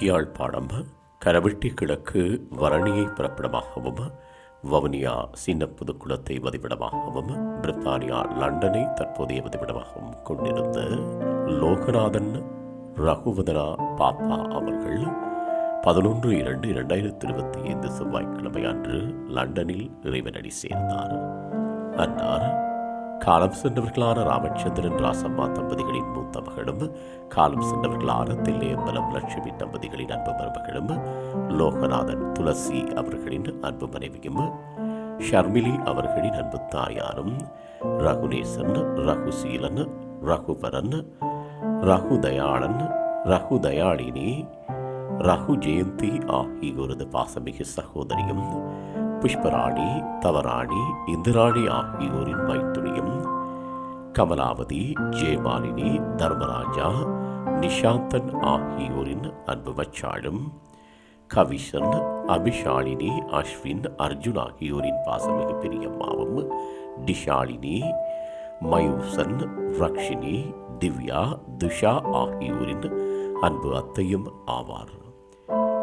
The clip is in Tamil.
யாழ்ப்பாணம் கரவெட்டி கிழக்கு வரணியை பிறப்பிடமாகவும் வவுனியா சின்ன புதுக்குளத்தை வதிவிடமாகவும் பிரித்தானியா லண்டனை தற்போதைய வதிவிடமாகவும் கொண்டிருந்த லோகநாதன் ரகுவதனா பாப்பா அவர்கள் பதினொன்று இரண்டு இரண்டாயிரத்தி இருபத்தி ஐந்து செவ்வாய்க்கிழமை அன்று லண்டனில் இறைவனடி சேர்ந்தார். அன்னார் காலம் சென்றவர்களான ராமச்சந்திரன் ராசம்மா தம்பதிகளின் மூத்த மகளும் காலம் சென்றவர்களான தில்லையம்பலம் லட்சுமி தம்பதிகளின் அன்பு மருமகளும் லோகநாதன் துளசி அவர்களின் அன்பு மனைவியும் ஷர்மிலி அவர்களின் அன்பு தாயாரும் ரகுநேசன் ரகுசீலன் ரகுவரன் ரகுதயாளன் ரகுதயாளினி ரகு ஜெயந்தி ஆகியோரது பாசமிகு சகோதரியும் புஷ்பராணி தவராணி இந்திராணி ஆகியோரின் மைத்துனியும் கமலாவதி ஜெயமாலினி தர்மராஜா நிஷாந்தன் ஆகியோரின் அன்பு மச்சாளும் கவிஷன் அபிஷாலினி அஸ்வின் அர்ஜுன் ஆகியோரின் பாசமிகு பெரியம்மாவும் டிஷாலினி மயூசன் ரக்ஷினி திவ்யா துஷா ஆகியோரின் அன்பு அத்தையும் ஆவார்.